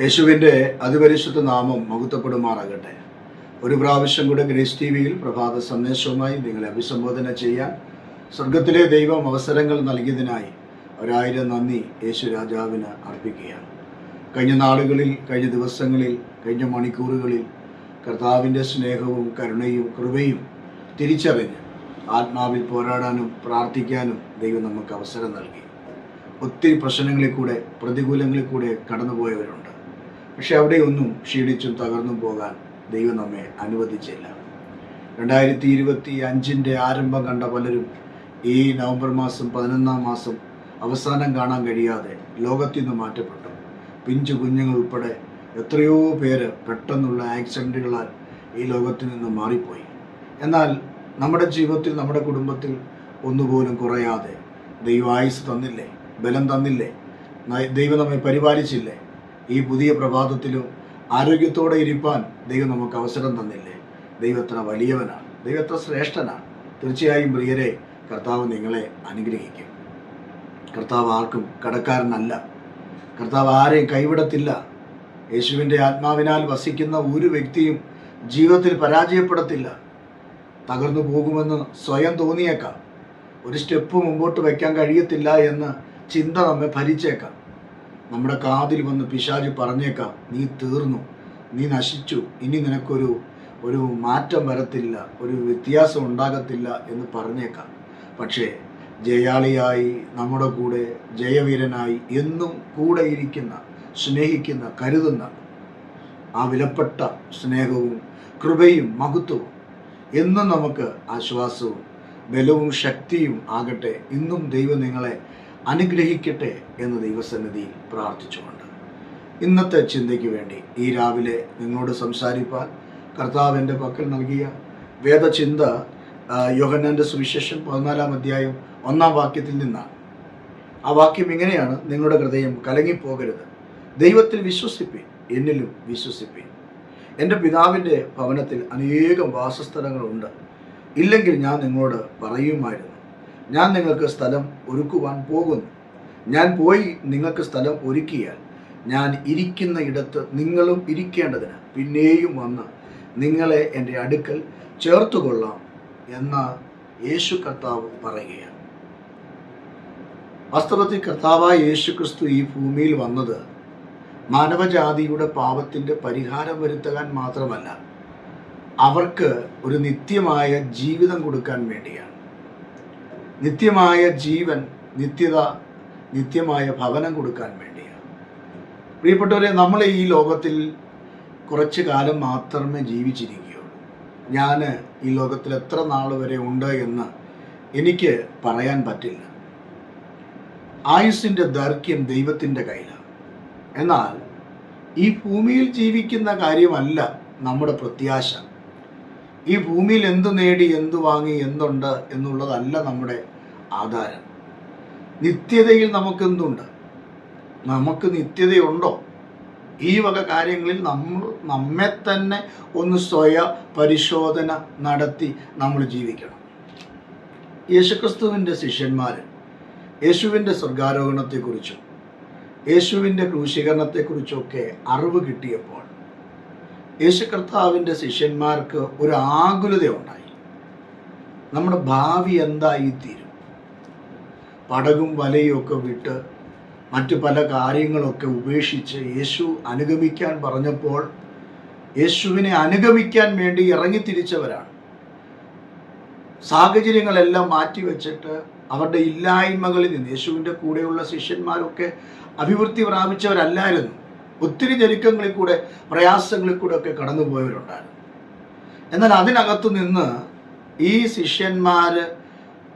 യേശുവിന്റെ അതിപരിശുദ്ധ നാമം മഹത്വപ്പെടുമാറാകട്ടെ. ഒരു പ്രാവശ്യം കൂടെ ഗ്രേസ് ടി വിയിൽ പ്രഭാത സന്ദേശവുമായി നിങ്ങളെ അഭിസംബോധന ചെയ്യാൻ സ്വർഗത്തിലെ ദൈവം അവസരങ്ങൾ നൽകിയതിനായി ഒരായിരം നന്ദി യേശു രാജാവിന് അർപ്പിക്കുകയാണ്. കഴിഞ്ഞ നാളുകളിൽ കഴിഞ്ഞ ദിവസങ്ങളിൽ കഴിഞ്ഞ മണിക്കൂറുകളിൽ കർത്താവിന്റെ സ്നേഹവും കരുണയും കൃപയും തിരിച്ചറിഞ്ഞ് ആത്മാവിൽ പോരാടാനും പ്രാർത്ഥിക്കാനും ദൈവം നമുക്ക് അവസരം നൽകി. ഒത്തിരി പ്രശ്നങ്ങളിൽ കൂടെ പ്രതികൂലങ്ങളിൽ കൂടെ കടന്നുപോയവരുണ്ട്. പക്ഷെ അവിടെയൊന്നും ക്ഷീണിച്ചും തകർന്നും പോകാൻ ദൈവം നമ്മെ അനുവദിച്ചില്ല. രണ്ടായിരത്തി ഇരുപത്തി അഞ്ചിന്റെ ആരംഭം കണ്ട പലരും ഈ നവംബർ മാസം പതിനൊന്നാം മാസം അവസാനം കാണാൻ കഴിയാതെ ലോകത്തിൽ നിന്ന് മാറ്റപ്പെട്ടു. പിഞ്ചു കുഞ്ഞുങ്ങൾ ഉൾപ്പെടെ എത്രയോ പേര് പെട്ടെന്നുള്ള ആക്സിഡന്റുകളാൽ ഈ ലോകത്തിൽ നിന്ന് മാറിപ്പോയി. എന്നാൽ നമ്മുടെ ജീവിതത്തിൽ നമ്മുടെ കുടുംബത്തിൽ ഒന്നുപോലും കുറയാതെ ദൈവ ആയുസ് തന്നില്ലേ? ബലം തന്നില്ലേ? ദൈവം നമ്മെ പരിപാലിച്ചില്ലേ? ഈ പുതിയ പ്രഭാതത്തിലും ആരോഗ്യത്തോടെ ഇരിപ്പാൻ ദൈവം നമുക്ക് അവസരം തന്നില്ലേ? ദൈവത്ര വലിയവനാണ്. ദൈവത്ര ശ്രേഷ്ഠനാണ്. തീർച്ചയായും പ്രിയരെ കർത്താവ് നിങ്ങളെ അനുഗ്രഹിക്കും. കർത്താവ് ആർക്കും കടക്കാരനല്ല. കർത്താവ് ആരെയും കൈവിടത്തില്ല. യേശുവിന്റെ ആത്മാവിനാൽ വസിക്കുന്ന ഒരു വ്യക്തിയും ജീവിതത്തിൽ പരാജയപ്പെടത്തില്ല. തകർന്നു പോകുമെന്ന് സ്വയം തോന്നിയേക്കാം. ഒരു സ്റ്റെപ്പ് മുമ്പോട്ട് വയ്ക്കാൻ കഴിയത്തില്ല എന്ന് ചിന്ത നമ്മെ ഭരിച്ചേക്കാം. നമ്മുടെ കാതിൽ വന്ന് പിശാജ് പറഞ്ഞേക്കാം. നീ തീർന്നു. നീ നശിച്ചു. ഇനി നിനക്കൊരു ഒരു മാറ്റം വരത്തില്ല. ഒരു വ്യത്യാസം ഉണ്ടാകത്തില്ല എന്ന് പറഞ്ഞേക്കാം. പക്ഷേ ജയാളിയായി നമ്മുടെ കൂടെ ജയവീരനായി എന്നും കൂടെ ഇരിക്കുന്ന സ്നേഹിക്കുന്ന കരുതുന്ന ആ വിലപ്പെട്ട സ്നേഹവും കൃപയും മഹത്വവും എന്നും നമുക്ക് ആശ്വാസവും ബലവും ശക്തിയും ആകട്ടെ. ഇന്നും ദൈവം നിങ്ങളെ അനുഗ്രഹിക്കട്ടെ എന്ന് ദൈവസന്നിധിയിൽ പ്രാർത്ഥിച്ചുകൊണ്ട്. ഇന്നത്തെ ചിന്തയ്ക്ക് വേണ്ടി ഈ രാവിലെ നിങ്ങളോട് സംസാരിപ്പാൻ കർത്താവ് എന്റെ പക്കൽ നൽകിയ വേദചിന്ത യോഹന്നാന്റെ സുവിശേഷം പതിനാലാം അധ്യായം ഒന്നാം വാക്യത്തിൽ നിന്നാണ്. ആ വാക്യം ഇങ്ങനെയാണ് നിങ്ങളുടെ ഹൃദയം കലങ്ങിപ്പോകരുത്. ദൈവത്തിൽ വിശ്വസിപ്പിൻ എന്നിലും വിശ്വസിപ്പിൻ. എന്റെ പിതാവിന്റെ ഭവനത്തിൽ അനേകം വാസസ്ഥലങ്ങളുണ്ട്. ഇല്ലെങ്കിൽ ഞാൻ നിങ്ങളോട് പറയുമായിരുന്നു ഞാൻ നിങ്ങൾക്ക് സ്ഥലം ഒരുക്കുവാൻ പോകുന്നു. ഞാൻ പോയി നിങ്ങൾക്ക് സ്ഥലം ഒരുക്കിയാൽ ഞാൻ ഇരിക്കുന്ന ഇടത്ത് നിങ്ങളും ഇരിക്കേണ്ടതിന് പിന്നെയും വന്ന് നിങ്ങളെ എന്റെ അടുക്കൽ ചേർത്തുകൊള്ളാം എന്ന് യേശു കർത്താവ് പറയുകയാണ്. വാസ്തവത്തിൽ കർത്താവായ യേശു ക്രിസ്തു ഈ ഭൂമിയിൽ വന്നത് മാനവജാതിയുടെ പാപത്തിന്റെ പരിഹാരം വരുത്തുവാൻ മാത്രമല്ല അവർക്ക് ഒരു നിത്യമായ ജീവിതം കൊടുക്കാൻ വേണ്ടിയാണ്. നിത്യമായ ജീവൻ നിത്യത നിത്യമായ ഭവനം കൊടുക്കാൻ വേണ്ടിയാണ്. പ്രിയപ്പെട്ടവരെ നമ്മൾ ഈ ലോകത്തിൽ കുറച്ച് കാലം മാത്രമേ ജീവിച്ചിരിക്കുകയുള്ളൂ. ഞാൻ ഈ ലോകത്തിൽ എത്ര നാൾ വരെ ഉണ്ട് എന്ന് എനിക്ക് പറയാൻ പറ്റില്ല. ആയുസിന്റെ ദൈർഘ്യം ദൈവത്തിന്റെ കയ്യിലാണ്. എന്നാൽ ഈ ഭൂമിയിൽ ജീവിക്കുന്ന കാര്യമല്ല നമ്മുടെ പ്രത്യാശ. ഈ ഭൂമിയിൽ എന്തു നേടി എന്തു വാങ്ങി എന്തുണ്ട് എന്നുള്ളതല്ല നമ്മുടെ ആധാരം. നിത്യതയിൽ നമുക്കെന്തുണ്ട്? നമുക്ക് നിത്യതയുണ്ടോ? ഈ വക കാര്യങ്ങളിൽ നമ്മൾ നമ്മെ തന്നെ ഒന്ന് സ്വയ പരിശോധന നടത്തി നമ്മൾ ജീവിക്കണം. യേശുക്രിസ്തുവിന്റെ ശിഷ്യന്മാർ യേശുവിന്റെ സ്വർഗാരോഹണത്തെക്കുറിച്ചും യേശുവിന്റെ ക്രൂശീകരണത്തെക്കുറിച്ചൊക്കെ അറിവ് കിട്ടിയപ്പോൾ യേശു കർത്താവിന്റെ ശിഷ്യന്മാർക്ക് ഒരു ആകുലത ഉണ്ടായി നമ്മുടെ ഭാവി എന്തായി എന്തായിത്തീരും പടകും വലയും ഒക്കെ വിട്ട് മറ്റു പല കാര്യങ്ങളൊക്കെ ഉപേക്ഷിച്ച് യേശു അനുഗമിക്കാൻ പറഞ്ഞപ്പോൾ യേശുവിനെ അനുഗമിക്കാൻ വേണ്ടി ഇറങ്ങിത്തിരിച്ചവരാണ്. സാഹചര്യങ്ങളെല്ലാം മാറ്റിവെച്ചിട്ട് അവരുടെ ഇല്ലായ്മകളിൽ നിന്ന് യേശുവിന്റെ കൂടെയുള്ള ശിഷ്യന്മാരൊക്കെ അഭിവൃദ്ധി പ്രാപിച്ചവരല്ലായിരുന്നു. ഒത്തിരി ഞെരുക്കങ്ങളിൽ കൂടെ പ്രയാസങ്ങളിൽ കൂടെ ഒക്കെ കടന്നുപോയവരുണ്ടായിരുന്നു. എന്നാൽ അതിനകത്തു നിന്ന് ഈ ശിഷ്യന്മാർ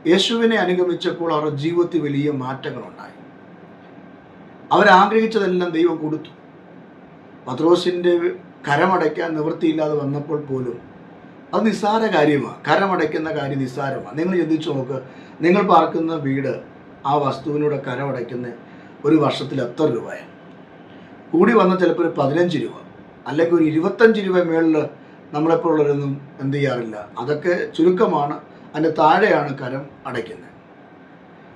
യേശുവിനെ അനുഗമിച്ചപ്പോൾ അവരുടെ ജീവിതത്തിൽ വലിയ മാറ്റങ്ങളുണ്ടായി. അവരാഗ്രഹിച്ചതെല്ലാം ദൈവം കൊടുത്തു. പത്രോസിന്റെ കരമടയ്ക്കാൻ നിവൃത്തിയില്ലാതെ വന്നപ്പോൾ പോലും അത് നിസ്സാര കാര്യമാണ് കരമടയ്ക്കുന്ന കാര്യം നിസ്സാരമാണ് നിങ്ങൾ ചിന്തിച്ചു നോക്ക് നിങ്ങൾ പാർക്കുന്ന വീട് ആ വസ്തുവിനൂടെ കരമടയ്ക്കുന്ന ഒരു വർഷത്തിൽ എത്ര രൂപയാണ്? കൂടി വന്ന ചിലപ്പോൾ ഒരു പതിനഞ്ച് രൂപ അല്ലെങ്കിൽ ഒരു ഇരുപത്തഞ്ച് രൂപ മേളിൽ നമ്മളെപ്പോലുള്ളവരൊന്നും എന്ത് ചെയ്യാറില്ല. അതൊക്കെ ചുരുക്കമാണ്. അതിന്റെ താഴെയാണ് കരം അടയ്ക്കുന്നത്.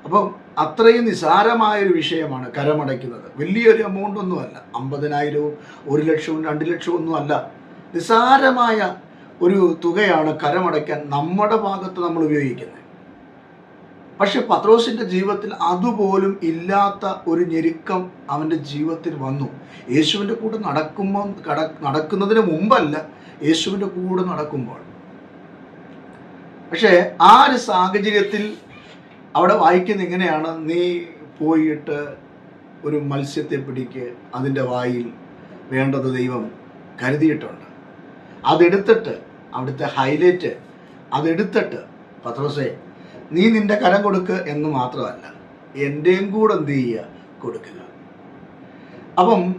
അപ്പം അത്രയും നിസാരമായൊരു വിഷയമാണ് കരം അടയ്ക്കുന്നത്. വലിയൊരു എമൗണ്ട് ഒന്നുമല്ല. അമ്പതിനായിരവും ഒരു ലക്ഷവും രണ്ട് ലക്ഷവും ഒന്നുമല്ല നിസാരമായ ഒരു തുകയാണ് കരമടയ്ക്കാൻ നമ്മുടെ ഭാഗത്ത് നമ്മൾ ഉപയോഗിക്കുന്നത്. പക്ഷെ പത്രോസിന്റെ ജീവിതത്തിൽ അതുപോലും ഇല്ലാത്ത ഒരു ഞെരുക്കം അവന്റെ ജീവിതത്തിൽ വന്നു. യേശുവിന്റെ കൂടെ നടക്കുമ്പോൾ നടക്കുന്നതിന് മുമ്പല്ല യേശുവിന്റെ കൂടെ നടക്കുമ്പോൾ. പക്ഷേ ആ ഒരു സാഹചര്യത്തിൽ അവിടെ വായിക്കുന്ന ഇങ്ങനെയാണ് നീ പോയിട്ട് ഒരു മത്സ്യത്തെ പിടിക്ക് അതിന്റെ വായിൽ വേണ്ടത് ദൈവം കരുതിയിട്ടുണ്ട്. അതെടുത്തിട്ട് അവിടുത്തെ ഹൈലൈറ്റ് അതെടുത്തിട്ട് പത്രോസെ നീ നിന്റെ കരം കൊടുക്കുക എന്ന് മാത്രമല്ല എന്റെയും കൂടെ എന്ത് ചെയ്യുക? കൊടുക്കുക. അപ്പം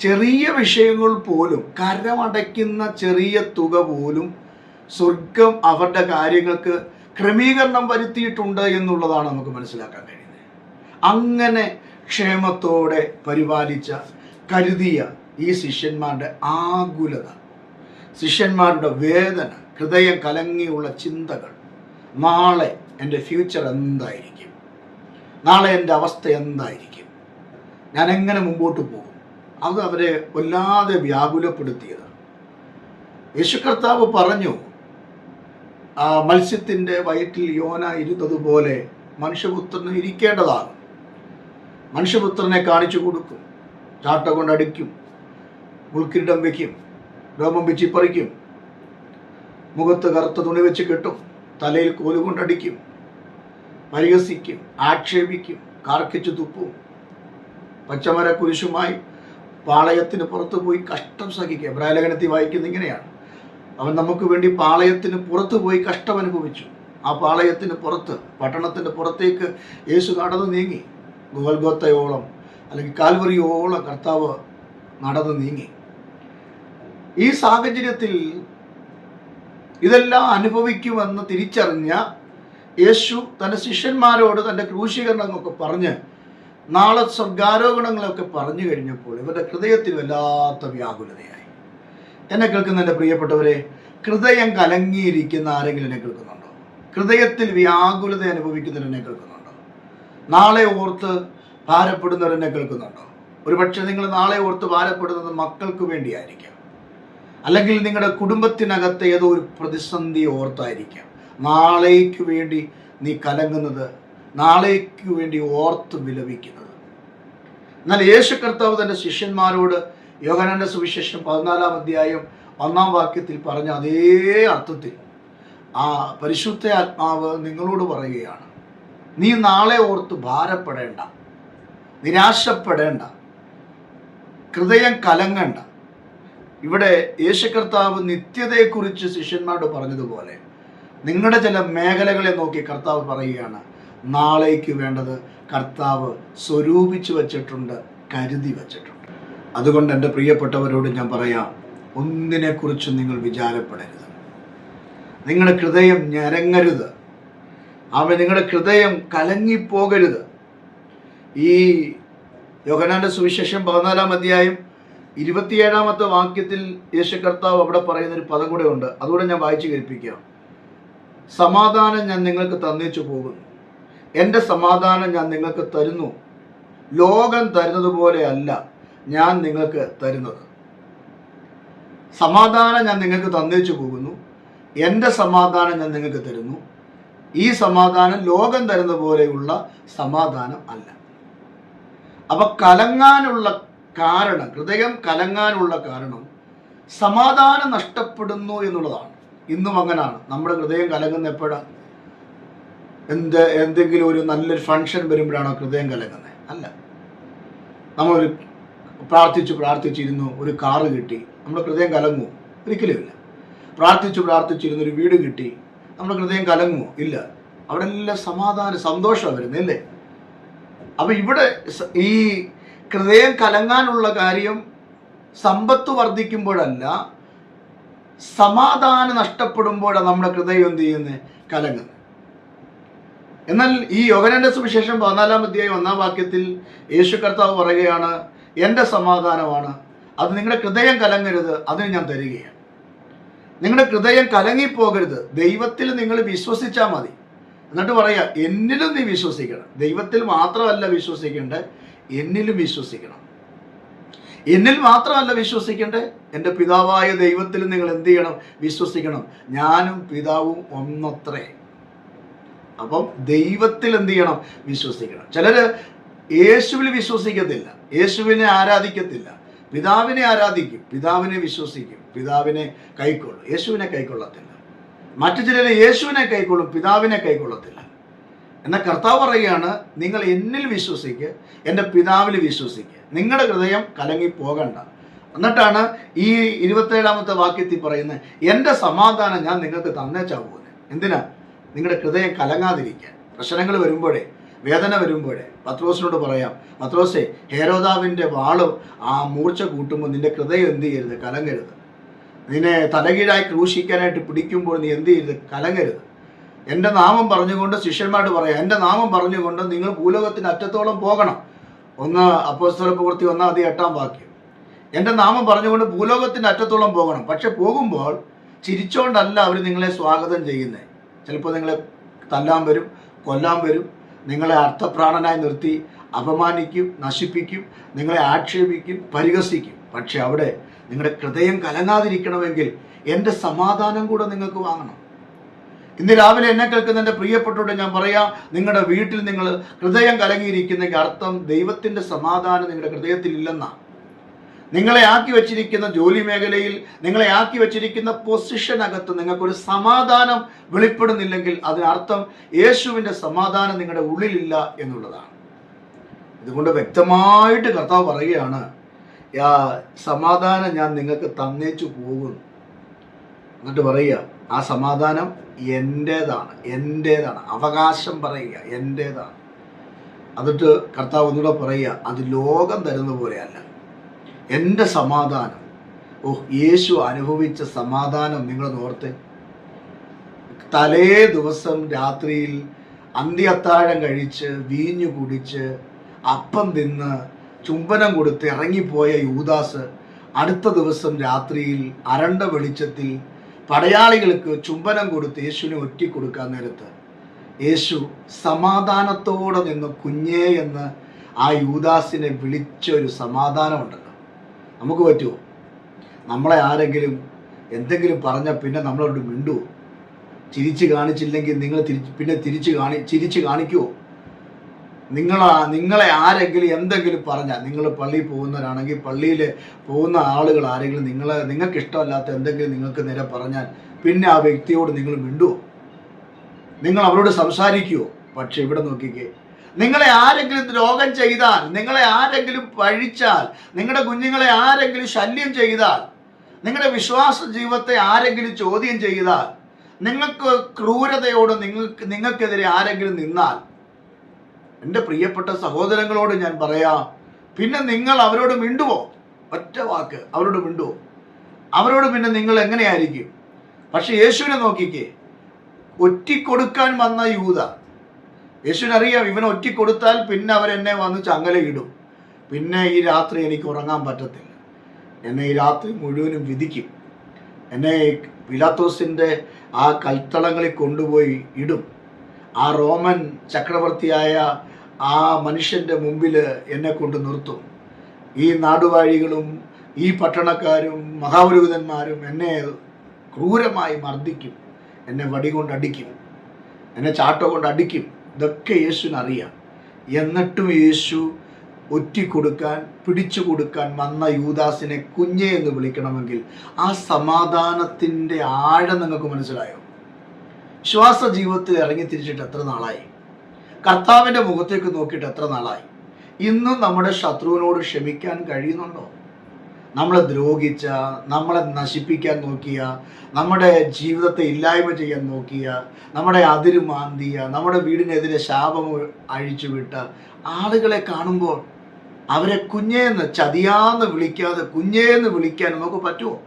ചെറിയ വിഷയങ്ങൾ പോലും കരമടയ്ക്കുന്ന ചെറിയ തുക പോലും സ്വർഗം അവരുടെ കാര്യങ്ങൾക്ക് ക്രമീകരണം വരുത്തിയിട്ടുണ്ട് എന്നുള്ളതാണ് നമുക്ക് മനസ്സിലാക്കാൻ കഴിയുന്നത്. അങ്ങനെ ക്ഷേമത്തോടെ പരിപാലിച്ച കരുതിയ ഈ ശിഷ്യന്മാരുടെ ആകുലത ശിഷ്യന്മാരുടെ വേദന ഹൃദയം കലങ്ങിയുള്ള ചിന്തകൾ നാളെ എന്റെ ഫ്യൂച്ചർ എന്തായിരിക്കും? നാളെ എന്റെ അവസ്ഥ എന്തായിരിക്കും? ഞാൻ എങ്ങനെ മുമ്പോട്ട് പോകും? അത് അവരെ വല്ലാതെ വ്യാകുലപ്പെടുത്തിയതാണ്. യേശു കർത്താവ് പറഞ്ഞു മത്സ്യത്തിന്റെ വയറ്റിൽ യോന ഇരുന്നതുപോലെ മനുഷ്യപുത്രന് ഇരിക്കേണ്ടതാണ്. മനുഷ്യപുത്രനെ കാണിച്ചു കൊടുക്കും. ചാട്ട കൊണ്ടടിക്കും ഉൾക്കിരിടം വയ്ക്കും രോമം വെച്ചിപ്പറിക്കും മുഖത്ത് കറുത്ത തുണി വെച്ച് കെട്ടും. തലയിൽ കോലുകൊണ്ടടിക്കും പരിഹസിക്കും. ആക്ഷേപിക്കും. കാർക്കിച്ചു തുപ്പും. പച്ചമര കുരിശുമായി പാളയത്തിന് പുറത്തു പോയി കഷ്ടം സഹിക്കുക. ബ്രാലഗണത്തിൽ വായിക്കുന്ന ഇങ്ങനെയാണ്. അവൻ നമുക്ക് വേണ്ടി പാളയത്തിന് പുറത്ത് പോയി കഷ്ടം അനുഭവിച്ചു. ആ പാളയത്തിന് പുറത്ത് പട്ടണത്തിന്റെ പുറത്തേക്ക് യേശു നടന്നു നീങ്ങി. ഗോൽഗോത്തയോളം അല്ലെങ്കിൽ കാൽവറിയോളം കർത്താവ് നടന്നു നീങ്ങി. ഈ സാഹചര്യത്തിൽ ഇതെല്ലാം അനുഭവിക്കുമെന്ന് തിരിച്ചറിഞ്ഞ യേശു തന്റെ ശിഷ്യന്മാരോട് തന്റെ ക്രൂശീകരണങ്ങളൊക്കെ പറഞ്ഞ് നാളെ സ്വർഗാരോഹണങ്ങളൊക്കെ പറഞ്ഞു കഴിഞ്ഞപ്പോൾ ഇവരുടെ ഹൃദയത്തിൽ വല്ലാത്ത വ്യാകുലതയായി. എന്നെ കേൾക്കുന്ന എന്റെ പ്രിയപ്പെട്ടവരെ ഹൃദയം കലങ്ങിയിരിക്കുന്ന ആരെങ്കിലും എന്നെ കേൾക്കുന്നുണ്ടോ? ഹൃദയത്തിൽ വ്യാകുലത അനുഭവിക്കുന്നവരെന്നെ കേൾക്കുന്നുണ്ടോ? നാളെ ഓർത്ത് ഭാരപ്പെടുന്നവരെന്നെ കേൾക്കുന്നുണ്ടോ? ഒരുപക്ഷെ നിങ്ങൾ നാളെ ഓർത്ത് ഭാരപ്പെടുന്നത് മക്കൾക്ക് വേണ്ടിയായിരിക്കാം. അല്ലെങ്കിൽ നിങ്ങളുടെ കുടുംബത്തിനകത്ത് ഏതോ ഒരു പ്രതിസന്ധി ഓർത്തായിരിക്കാം. നാളേക്ക് വേണ്ടി നീ കലങ്ങുന്നത് നാളേക്ക് വേണ്ടി ഓർത്ത് വിലപിക്കുന്നത്. എന്നാൽ യേശു കർത്താവ് തന്റെ ശിഷ്യന്മാരോട് യോഹനന്റെ സുവിശേഷം പതിനാലാം അധ്യായം ഒന്നാം വാക്യത്തിൽ പറഞ്ഞ അതേ അർത്ഥത്തിൽ ആ പരിശുദ്ധ ആത്മാവ് നിങ്ങളോട് പറയുകയാണ്. നീ നാളെ ഓർത്ത് ഭാരപ്പെടേണ്ട നിരാശപ്പെടേണ്ട ഹൃദയം കലങ്ങണ്ട. ഇവിടെ യേശു കർത്താവ് നിത്യതയെക്കുറിച്ച് ശിഷ്യന്മാരോട് പറഞ്ഞതുപോലെ നിങ്ങളുടെ ചില മേഖലകളെ നോക്കി കർത്താവ് പറയുകയാണ് നാളേക്ക് വേണ്ടത് കർത്താവ് സ്വരൂപിച്ചു വച്ചിട്ടുണ്ട് കരുതി വച്ചിട്ടുണ്ട്. അതുകൊണ്ട് എന്റെ പ്രിയപ്പെട്ടവരോട് ഞാൻ പറയാം ഒന്നിനെക്കുറിച്ചും നിങ്ങൾ വിചാരപ്പെടരുത്. നിങ്ങളുടെ ഹൃദയം ഞരങ്ങരുത്. അവ നിങ്ങളുടെ ഹൃദയം കലങ്ങിപ്പോകരുത്. ഈ യോഗനാന്റെ സുവിശേഷം പതിനാലാം അധ്യായം ഇരുപത്തിയേഴാമത്തെ വാക്യത്തിൽ യേശു കർത്താവ് അവിടെ പറയുന്ന ഒരു പദം കൂടെ ഉണ്ട്. അതുകൂടെ ഞാൻ വായിച്ചു കേൾപ്പിക്കാം. സമാധാനം ഞാൻ നിങ്ങൾക്ക് തന്നേച്ചു പോകുന്നു. എന്റെ സമാധാനം ഞാൻ നിങ്ങൾക്ക് തരുന്നു. ലോകം തരുന്നത് പോലെ അല്ല. ഞാൻ നിങ്ങൾക്ക് തരുന്നത്. സമാധാനം ഞാൻ നിങ്ങൾക്ക് തന്നേച്ചു പോകുന്നു. എന്റെ സമാധാനം ഞാൻ നിങ്ങൾക്ക് തരുന്നു. ഈ സമാധാനം ലോകം തരുന്ന പോലെയുള്ള സമാധാനം അല്ല. അപ്പൊ കലങ്ങാനുള്ള കാരണം ഹൃദയം കലങ്ങാനുള്ള കാരണം സമാധാനം നഷ്ടപ്പെടുന്നു എന്നുള്ളതാണ്. ഇന്നും അങ്ങനാണ്. നമ്മുടെ ഹൃദയം കലങ്ങുന്ന എപ്പോഴാണ് എന്ത് എന്തെങ്കിലും ഒരു നല്ലൊരു ഫങ്ഷൻ വരുമ്പോഴാണോ ഹൃദയം കലങ്ങുന്നത്? അല്ല. നമ്മളൊരു പ്രാർത്ഥിച്ചു പ്രാർത്ഥിച്ചിരുന്നു ഒരു കാറ് കിട്ടി. നമ്മുടെ ഹൃദയം കലങ്ങുമോ? ഒരിക്കലുമില്ല പ്രാർത്ഥിച്ചു പ്രാർത്ഥിച്ചിരുന്നു ഒരു വീട് കിട്ടി. നമ്മുടെ ഹൃദയം കലങ്ങുമോ? ഇല്ല. അവിടെ എല്ലാം സമാധാനം സന്തോഷമാണ് വരുന്നത് അല്ലേ? അപ്പൊ ഇവിടെ ഈ ഹൃദയം കലങ്ങാനുള്ള കാര്യം സമ്പത്ത് വർദ്ധിക്കുമ്പോഴല്ല സമാധാനം നഷ്ടപ്പെടുമ്പോഴാണ് നമ്മുടെ ഹൃദയം എന്ത് ചെയ്യുന്നത് കലങ്ങുന്നത് എന്നാൽ ഈ യോഗനന്റെ സുവിശേഷം പതിനാലാം അധ്യായം ഒന്നാം വാക്യത്തിൽ യേശു കർത്താവ് പറയുകയാണ് എന്റെ സമാധാനമാണ്. അത് നിങ്ങളുടെ ഹൃദയം കലങ്ങരുത് അതിന് ഞാൻ തരികയാണ്. നിങ്ങളുടെ ഹൃദയം കലങ്ങിപ്പോകരുത്. ദൈവത്തിൽ നിങ്ങൾ വിശ്വസിച്ചാൽ മതി. എന്നിട്ട് പറയാ എന്നിലും നീ വിശ്വസിക്കണം. ദൈവത്തിൽ മാത്രമല്ല വിശ്വസിക്കേണ്ടത് എന്നിലും വിശ്വസിക്കണം. എന്നിൽ മാത്രമല്ല വിശ്വസിക്കേണ്ടേ എന്റെ പിതാവായ ദൈവത്തിൽ നിങ്ങൾ എന്ത് ചെയ്യണം? വിശ്വസിക്കണം. ഞാനും പിതാവും ഒന്നത്രേ. അപ്പം ദൈവത്തിൽ എന്ത് ചെയ്യണം? വിശ്വസിക്കണം. ചിലര് യേശുവിൽ വിശ്വസിക്കത്തില്ല. യേശുവിനെ ആരാധിക്കത്തില്ല. പിതാവിനെ ആരാധിക്കും. പിതാവിനെ വിശ്വസിക്കും. പിതാവിനെ കൈക്കൊള്ളും. യേശുവിനെ കൈക്കൊള്ളത്തില്ല. മറ്റു ചിലർ യേശുവിനെ കൈക്കൊള്ളും. പിതാവിനെ കൈക്കൊള്ളത്തില്ല. എന്നാൽ കർത്താവ് പറയുകയാണ് നിങ്ങൾ എന്നിൽ വിശ്വസിക്ക് എന്റെ പിതാവിൽ വിശ്വസിക്ക്. നിങ്ങളുടെ ഹൃദയം കലങ്ങി പോകണ്ട എന്നിട്ടാണ് ഈ ഇരുപത്തേഴാമത്തെ വാക്യത്തിൽ പറയുന്നത് എന്റെ സമാധാനം ഞാൻ നിങ്ങൾക്ക് തന്നേച്ചാ പോകുന്നത്. എന്തിനാ? നിങ്ങളുടെ ഹൃദയം കലങ്ങാതിരിക്കാൻ. പ്രശ്നങ്ങൾ വരുമ്പോഴേ വേദന വരുമ്പോഴേ പത്രോസിനോട് പറയാം പത്രോസെ ഹേരോദാവിന്റെ വാളും ആ മൂർച്ച കൂട്ടുമ്പോൾ നിന്റെ ഹൃദയം എന്ത് ചെയ്യരുത്? കലങ്ങരുത്. നിന്നെ തലകീഴായി ക്രൂശിക്കാനായിട്ട് പിടിക്കുമ്പോൾ നീ എന്ത് ചെയ്യരുത്? കലങ്ങരുത്. എന്റെ നാമം പറഞ്ഞുകൊണ്ട് ശിഷ്യന്മാരോട് പറയാം എന്റെ നാമം പറഞ്ഞുകൊണ്ട് നിങ്ങൾ ഭൂലോകത്തിന് അറ്റത്തോളം പോകണം. ഒന്ന് അപ്പോസ്തല പ്രവൃത്തി ഒന്നാം അതി എട്ടാം വാക്യം. എന്റെ നാമം പറഞ്ഞുകൊണ്ട് ഭൂലോകത്തിന്റെ അറ്റത്തോളം പോകണം. പക്ഷെ പോകുമ്പോൾ ചിരിച്ചോണ്ടല്ല അവർ നിങ്ങളെ സ്വാഗതം ചെയ്യുന്നത് ചിലപ്പോൾ നിങ്ങളെ തല്ലാൻ വരും കൊല്ലാൻ വരും നിങ്ങളെ അർത്ഥപ്രാണനായി നിർത്തി അപമാനിക്കും നശിപ്പിക്കും നിങ്ങളെ ആക്ഷേപിക്കും പരിഹസിക്കും. പക്ഷെ അവിടെ നിങ്ങളുടെ ഹൃദയം കലങ്ങാതിരിക്കണമെങ്കിൽ എന്റെ സമാധാനം കൂടെ നിങ്ങൾക്ക് വാങ്ങണം. ഇന്ന് രാവിലെ എന്നെ കേൾക്കുന്ന എന്റെ പ്രിയപ്പെട്ടോട് ഞാൻ പറയാം നിങ്ങളുടെ വീട്ടിൽ നിങ്ങൾ ഹൃദയം കലങ്ങിയിരിക്കുന്നെങ്കിൽ അർത്ഥം ദൈവത്തിന്റെ സമാധാനം നിങ്ങളുടെ ഹൃദയത്തിൽ ഇല്ലെന്നാണ് നിങ്ങളെ ആക്കി വെച്ചിരിക്കുന്ന ജോലി മേഖലയിൽ നിങ്ങളെ ആക്കി വെച്ചിരിക്കുന്ന പൊസിഷനകത്ത് നിങ്ങൾക്കൊരു സമാധാനം വെളിപ്പെടുന്നില്ലെങ്കിൽ അതിനർത്ഥം യേശുവിന്റെ സമാധാനം നിങ്ങളുടെ ഉള്ളിലില്ല എന്നുള്ളതാണ്. ഇതുകൊണ്ട് വ്യക്തമായിട്ട് കർത്താവ് പറയുകയാണ് "യാ, സമാധാനം ഞാൻ നിങ്ങൾക്ക് തന്നേച്ചു പോകുന്നു എന്നിട്ട് പറയുക ആ സമാധാനം എന്റേതാണ് എന്റേതാണ് അവകാശം പറയുക എന്റേതാണ് എന്നിട്ട് കർത്താവ് ഒന്നുകൂടെ പറയുക അത് ലോകം തരുന്ന പോലെയല്ല. എന്റെ സമാധാനം. ഓ യേശു അനുഭവിച്ച സമാധാനം നിങ്ങൾ ഓർത്ത്. തലേ ദിവസം രാത്രിയിൽ അന്ത്യത്താഴം കഴിച്ച് വീഞ്ഞു കുടിച്ച് അപ്പം തിന്ന് ചുംബനം കൊടുത്ത് ഇറങ്ങിപ്പോയ യൂദാസ് അടുത്ത ദിവസം രാത്രിയിൽ അരണ്ട വെളിച്ചത്തിൽ പടയാളികൾക്ക് ചുംബനം കൊടുത്ത് യേശുവിനെ ഒറ്റിക്കൊടുക്കാൻ നേരത്ത്. യേശു സമാധാനത്തോടെ നിന്ന് കുഞ്ഞേ എന്ന് ആ യൂദാസിനെ വിളിച്ച ഒരു സമാധാനമുണ്ടല്ലോ നമുക്ക് പറ്റുമോ? നമ്മളെ ആരെങ്കിലും എന്തെങ്കിലും പറഞ്ഞാൽ പിന്നെ നമ്മളോട് മിണ്ടുവോ? ചിരിച്ച് കാണിച്ചില്ലെങ്കിൽ നിങ്ങൾ തിരിച്ച് പിന്നെ തിരിച്ച് കാണി ചിരിച്ച് കാണിക്കുമോ നിങ്ങളാ നിങ്ങളെ ആരെങ്കിലും എന്തെങ്കിലും പറഞ്ഞാൽ നിങ്ങൾ പള്ളിയിൽ പോകുന്നവരാണെങ്കിൽ പള്ളിയിൽ പോകുന്ന ആളുകൾ ആരെങ്കിലും നിങ്ങളെ നിങ്ങൾക്ക് ഇഷ്ടമല്ലാത്ത എന്തെങ്കിലും നിങ്ങൾക്ക് നേരെ പറഞ്ഞാൽ പിന്നെ ആ വ്യക്തിയോട് നിങ്ങൾ മിണ്ടുവോ? നിങ്ങൾ അവരോട് സംസാരിക്കുവോ? പക്ഷെ ഇവിടെ നോക്കിക്കേ നിങ്ങളെ ആരെങ്കിലും രോഗം ചെയ്താൽ നിങ്ങളെ ആരെങ്കിലും പഴിച്ചാൽ നിങ്ങളുടെ കുഞ്ഞുങ്ങളെ ആരെങ്കിലും ശല്യം ചെയ്താൽ നിങ്ങളുടെ വിശ്വാസ ജീവിതത്തെ ആരെങ്കിലും ചോദ്യം ചെയ്താൽ നിങ്ങൾക്ക് ക്രൂരതയോട് നിങ്ങൾക്ക് നിങ്ങൾക്കെതിരെ ആരെങ്കിലും നിന്നാൽ എന്റെ പ്രിയപ്പെട്ട സഹോദരങ്ങളോട് ഞാൻ പറയാം പിന്നെ നിങ്ങൾ അവരോട് മിണ്ടുവോ? ഒറ്റ വാക്ക് അവരോട് മിണ്ടുവോ അവരോട് പിന്നെ നിങ്ങൾ എങ്ങനെയായിരിക്കും? പക്ഷെ യേശുവിനെ നോക്കിക്കേ ഒറ്റിക്കൊടുക്കാൻ വന്ന യൂത യേശുവിനറിയാം ഇവനെ കൊടുത്താൽ പിന്നെ അവരെന്നെ വന്ന് ചങ്ങലയിടും. പിന്നെ ഈ രാത്രി എനിക്ക് ഉറങ്ങാൻ പറ്റത്തില്ല. എന്നെ ഈ രാത്രി മുഴുവനും വിധിക്കും. എന്നെ പിലാത്തോസിന്റെ ആ കൽത്തളങ്ങളിൽ കൊണ്ടുപോയി ഇടും. ആ റോമൻ ചക്രവർത്തിയായ ആ മനുഷ്യന്റെ മുമ്പിൽ എന്നെ കൊണ്ട് നിർത്തും. ഈ നാടുവാഴികളും ഈ പട്ടണക്കാരും മഹാപുരോഹിതന്മാരും എന്നെ ക്രൂരമായി മർദ്ദിക്കും. എന്നെ വടി കൊണ്ട് അടിക്കും. എന്നെ ചാട്ട കൊണ്ട് അടിക്കും. ഇതൊക്കെ യേശുവിന് അറിയാം എന്നിട്ടും യേശു ഒറ്റിക്കൊടുക്കാൻ പിടിച്ചു കൊടുക്കാൻ വന്ന യൂദാസിനെ കുഞ്ഞെ എന്ന് വിളിക്കണമെങ്കിൽ ആ സമാധാനത്തിന്റെ ആഴം നിങ്ങൾക്ക് മനസ്സിലായോ? വിശ്വാസ ജീവിതത്തിൽ ഇറങ്ങി തിരിച്ചിട്ട് എത്ര നാളായി? കർത്താവിന്റെ മുഖത്തേക്ക് നോക്കിയിട്ട് എത്ര നാളായി? ഇന്നും നമ്മുടെ ശത്രുവിനോട് ക്ഷമിക്കാൻ കഴിയുന്നുണ്ടോ? നമ്മളെ ദ്രോഹിച്ച നമ്മളെ നശിപ്പിക്കാൻ നോക്കിയ നമ്മുടെ ജീവിതത്തെ ഇല്ലായ്മ ചെയ്യാൻ നോക്കിയ നമ്മുടെ അതിര് മാന്തിയ നമ്മുടെ വീടിനെതിരെ ശാപം അഴിച്ചുവിട്ട ആളുകളെ കാണുമ്പോൾ അവരെ കുഞ്ഞേന്ന് ചതിയാന്ന് വിളിക്കാതെ കുഞ്ഞേന്ന് വിളിക്കാൻ നമുക്ക് പറ്റുമോ?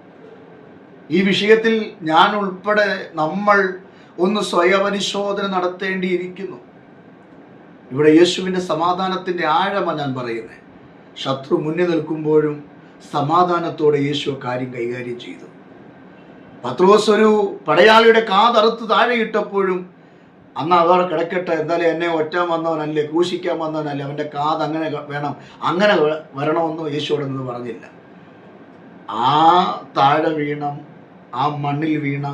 ഈ വിഷയത്തിൽ ഞാൻ ഉൾപ്പെടെ നമ്മൾ ഒന്ന് സ്വയപരിശോധന നടത്തേണ്ടിയിരിക്കുന്നു. ഇവിടെ യേശുവിന്റെ സമാധാനത്തിന്റെ ആഴമാണ് ഞാൻ പറയുന്നത്. ശത്രു മുന്നിൽ നിൽക്കുമ്പോഴും സമാധാനത്തോടെ യേശു കാര്യം കൈകാര്യം ചെയ്തു. പത്രോസ് ഒരു പടയാളിയുടെ കാതറുത്ത് താഴെയിട്ടപ്പോഴും അന്ന് അതോടെ കിടക്കട്ടെ. എന്തായാലും എന്നെ ഒറ്റാൻ വന്നവനല്ലേ ക്രൂശിക്കാൻ വന്നവനല്ലേ അവന്റെ കാത് അങ്ങനെ വേണം. അങ്ങനെ വരണമെന്നോ വരണമെന്ന് യേശുവിടെ നിന്ന് പറഞ്ഞില്ല. ആ താഴെ വീണം ആ മണ്ണിൽ വീണ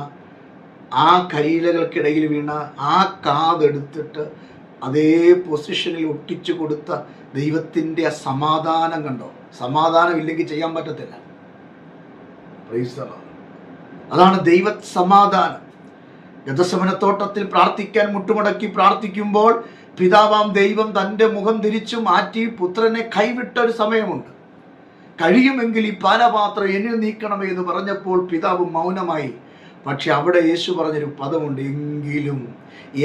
ആ കരിയിലകൾക്കിടയിൽ വീണ ആ കാതെടുത്തിട്ട് അതേ പൊസിഷനിൽ ഒട്ടിച്ചു കൊടുത്ത ദൈവത്തിന്റെ സമാധാനം കണ്ടോ? സമാധാനം ഇല്ലെങ്കിൽ ചെയ്യാൻ പറ്റത്തില്ല. അതാണ് ദൈവ സമാധാനം. ഗതസമനത്തോട്ടത്തിൽ പ്രാർത്ഥിക്കാൻ മുട്ടുമടക്കി പ്രാർത്ഥിക്കുമ്പോൾ പിതാവാം ദൈവം തന്റെ മുഖം തിരിച്ചു മാറ്റി പുത്രനെ കൈവിട്ട ഒരു സമയമുണ്ട്. കഴിയുമെങ്കിൽ ഈ പാനപാത്രം എന്നെ നീക്കണമേ എന്ന് പറഞ്ഞപ്പോൾ പിതാവ് മൗനമായി പക്ഷെ അവിടെ യേശു പറഞ്ഞൊരു പദമുണ്ട് എങ്കിലും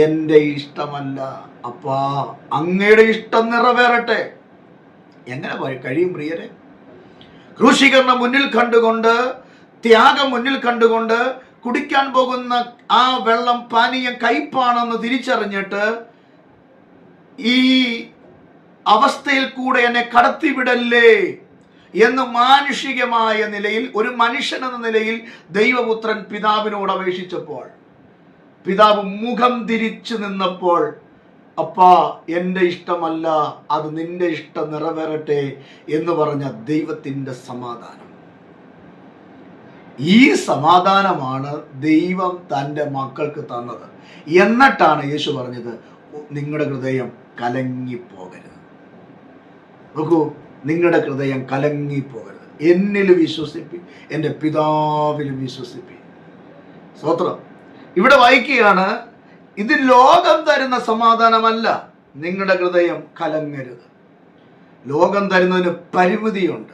എന്റെ ഇഷ്ടമല്ല അപ്പാ അങ്ങയുടെ ഇഷ്ടം നിറവേറട്ടെ. എങ്ങനെ കഴിയും പ്രിയരെ? ക്രൂശീകരണം മുന്നിൽ കണ്ടുകൊണ്ട് ത്യാഗം മുന്നിൽ കണ്ടുകൊണ്ട് കുടിക്കാൻ പോകുന്ന ആ വെള്ളം പാനീയം കയ്പാണെന്ന് തിരിച്ചറിഞ്ഞിട്ട് ഈ അവസ്ഥയിൽ കൂടെ എന്നെ കടത്തിവിടല്ലേ? എന്ന് മാനുഷികമായ നിലയിൽ ഒരു മനുഷ്യൻ എന്ന നിലയിൽ ദൈവപുത്രൻ പിതാവിനോട് അപേക്ഷിച്ചപ്പോൾ പിതാവ് മുഖം തിരിച്ചു നിന്നപ്പോൾ അപ്പാ എന്റെ ഇഷ്ടമല്ല അത് നിന്റെ ഇഷ്ടം നിറവേറട്ടെ എന്ന് പറഞ്ഞ ദൈവത്തിന്റെ സമാധാനം. ഈ സമാധാനമാണ് ദൈവം തന്റെ മക്കൾക്ക് തന്നത്. എന്നിട്ടാണ് യേശു പറഞ്ഞത് നിങ്ങളുടെ ഹൃദയം കലങ്ങിപ്പോകരുത്. നോക്കൂ നിങ്ങളുടെ ഹൃദയം കലങ്ങിപ്പോകരുത്. എന്നിൽ വിശ്വസിപ്പി. എന്റെ പിതാവിൽ വിശ്വസിപ്പി. സ്തോത്രം. ഇവിടെ വായിക്കുകയാണ് ഇത് ലോകം തരുന്ന സമാധാനമല്ല. നിങ്ങളുടെ ഹൃദയം കലങ്ങരുത്. ലോകം തരുന്നതിന് പരിമിതിയുണ്ട്.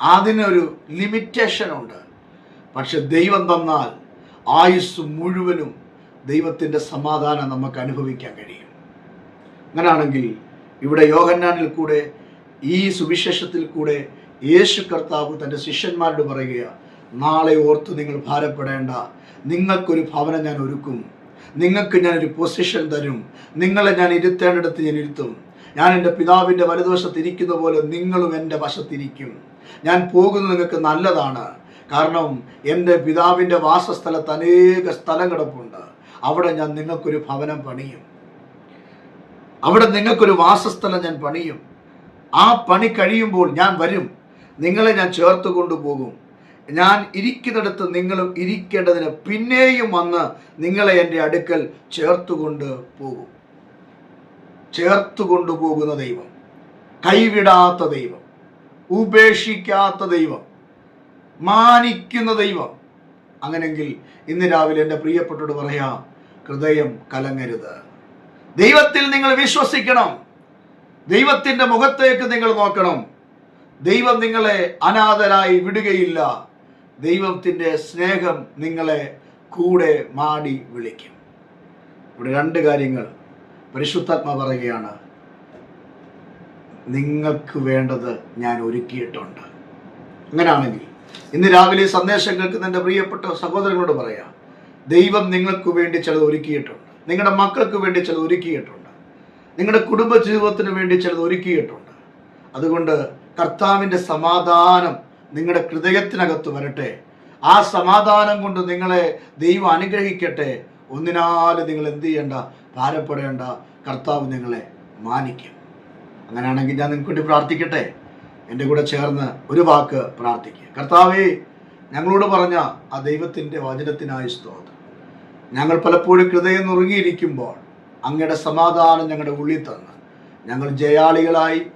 അതിനൊരു ലിമിറ്റേഷൻ ഉണ്ട് പക്ഷെ ദൈവം തന്നാൽ ആയുസ് മുഴുവനും ദൈവത്തിന്റെ സമാധാനം നമുക്ക് അനുഭവിക്കാൻ കഴിയും. അങ്ങനെയാണെങ്കിൽ ഇവിടെ യോഹന്നാനിൽ കൂടെ ഈ സുവിശേഷത്തിൽ കൂടെ യേശു കർത്താവ് തന്റെ ശിഷ്യന്മാരോട് പറയുകയാണ് നാളെ ഓർത്ത് നിങ്ങൾ ഭാരപ്പെടേണ്ട. നിങ്ങൾക്കൊരു ഭവനം ഞാൻ ഒരുക്കും. നിങ്ങൾക്ക് ഞാനൊരു പൊസിഷൻ തരും. നിങ്ങളെ ഞാൻ ഇരുത്തേണ്ടിടത്ത് ഞാൻ ഇരുത്തും. ഞാൻ എന്റെ പിതാവിന്റെ വലതുവശത്ത് ഇരിക്കുന്ന പോലെ നിങ്ങളും എന്റെ വശത്തിരിക്കും. ഞാൻ പോകുന്നത് നിങ്ങൾക്ക് നല്ലതാണ്. കാരണം എന്റെ പിതാവിന്റെ വാസസ്ഥലത്ത് അനേക സ്ഥലം കിടപ്പുണ്ട്. അവിടെ ഞാൻ നിങ്ങൾക്കൊരു ഭവനം പണിയും. അവിടെ നിങ്ങൾക്കൊരു വാസസ്ഥലം ഞാൻ പണിയും. ആ പണി കഴിയുമ്പോൾ ഞാൻ വരും. നിങ്ങളെ ഞാൻ ചേർത്ത് കൊണ്ടുപോകും. ഞാൻ ഇരിക്കുന്നിടത്ത് നിങ്ങളും ഇരിക്കേണ്ടതിന് പിന്നെയും വന്ന് നിങ്ങളെ എന്റെ അടുക്കൽ ചേർത്തുകൊണ്ട് പോകും. ചേർത്ത് കൊണ്ടുപോകുന്ന ദൈവം. കൈവിടാത്ത ദൈവം. ഉപേക്ഷിക്കാത്ത ദൈവം. മാനിക്കുന്ന ദൈവം. അങ്ങനെങ്കിൽ ഇന്ന് രാവിലെ എന്റെ പ്രിയപ്പെട്ടോട് പറയാം ഹൃദയം കലങ്ങരുത്. ദൈവത്തിൽ നിങ്ങൾ വിശ്വസിക്കണം. ദൈവത്തിന്റെ മുഖത്തേക്ക് നിങ്ങൾ നോക്കണം. ദൈവം നിങ്ങളെ അനാഥരായി വിടുകയില്ല. ദൈവത്തിന്റെ സ്നേഹം നിങ്ങളെ കൂടെ മാടി വിളിക്കും. ഇവിടെ രണ്ട് കാര്യങ്ങൾ പരിശുദ്ധാത്മ പറയുകയാണ്. നിങ്ങൾക്ക് വേണ്ടത് ഞാൻ ഒരുക്കിയിട്ടുണ്ട്. അങ്ങനെയാണെങ്കിൽ ഇന്ന് രാവിലെ സന്ദേശം കേൾക്കുന്ന എന്റെ പ്രിയപ്പെട്ട സഹോദരങ്ങളോട് പറയാം. ദൈവം നിങ്ങൾക്ക് വേണ്ടി ചിലത് ഒരുക്കിയിട്ടുണ്ട്. നിങ്ങളുടെ മക്കൾക്ക് വേണ്ടി ചിലത് ഒരുക്കിയിട്ടുണ്ട്. നിങ്ങളുടെ കുടുംബ ജീവിതത്തിന് വേണ്ടി ചിലത് ഒരുക്കിയിട്ടുണ്ട്. അതുകൊണ്ട് കർത്താവിന്റെ സമാധാനം നിങ്ങളുടെ ഹൃദയത്തിനകത്ത് വരട്ടെ. ആ സമാധാനം കൊണ്ട് നിങ്ങളെ ദൈവം അനുഗ്രഹിക്കട്ടെ. ഒന്നിനാലും നിങ്ങൾ എന്ത് ചെയ്യേണ്ട? ഭാരപ്പെടേണ്ട. കർത്താവ് നിങ്ങളെ മാനിക്കും. അങ്ങനെയാണെങ്കിൽ ഞാൻ നിങ്ങൾക്ക് വേണ്ടി പ്രാർത്ഥിക്കട്ടെ. എന്റെ കൂടെ ചേർന്ന് ഒരു വാക്ക് പ്രാർത്ഥിക്കുക. കർത്താവേ ഞങ്ങളോട് പറഞ്ഞ ആ ദൈവത്തിന്റെ വചനത്തിനായി സ്തോത്രം. ഞങ്ങൾ പലപ്പോഴും ഹൃദയം നുറുങ്ങിയിരിക്കുമ്പോൾ അങ്ങയുടെ സമാധാനം ഞങ്ങളുടെ ഉള്ളിൽ തന്ന്. ഞങ്ങൾ ജയാളികളായി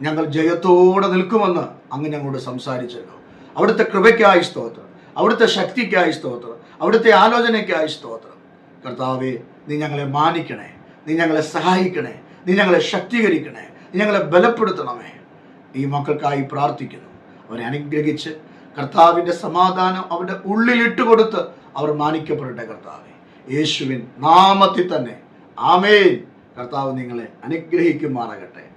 ഞങ്ങൾ ജയത്തോടെ നിൽക്കുമെന്ന് അങ്ങ് ഞങ്ങളോട് സംസാരിച്ചല്ലോ. അവിടുത്തെ കൃപയ്ക്കായി സ്തോത്രം അവിടുത്തെ ശക്തിക്കായി സ്തോത്രം അവിടുത്തെ ആലോചനയ്ക്കായി സ്തോത്രം. കർത്താവെ നീ ഞങ്ങളെ മാനിക്കണേ നീ ഞങ്ങളെ സഹായിക്കണേ നീ ഞങ്ങളെ ശക്തീകരിക്കണേ നീ ഞങ്ങളെ ബലപ്പെടുത്തണമേ. ഈ മക്കൾക്കായി പ്രാർത്ഥിക്കുന്നു. അവരെ അനുഗ്രഹിച്ച് കർത്താവിന്റെ സമാധാനം അവരുടെ ഉള്ളിലിട്ട് കൊടുത്ത് അവർ മാനിക്കപ്പെടട്ടെ കർത്താവെ. യേശുവിൻ നാമത്തിൽ തന്നെ ആമേൻ. കർത്താവ് നിങ്ങളെ അനുഗ്രഹിക്കുമാറാകട്ടെ.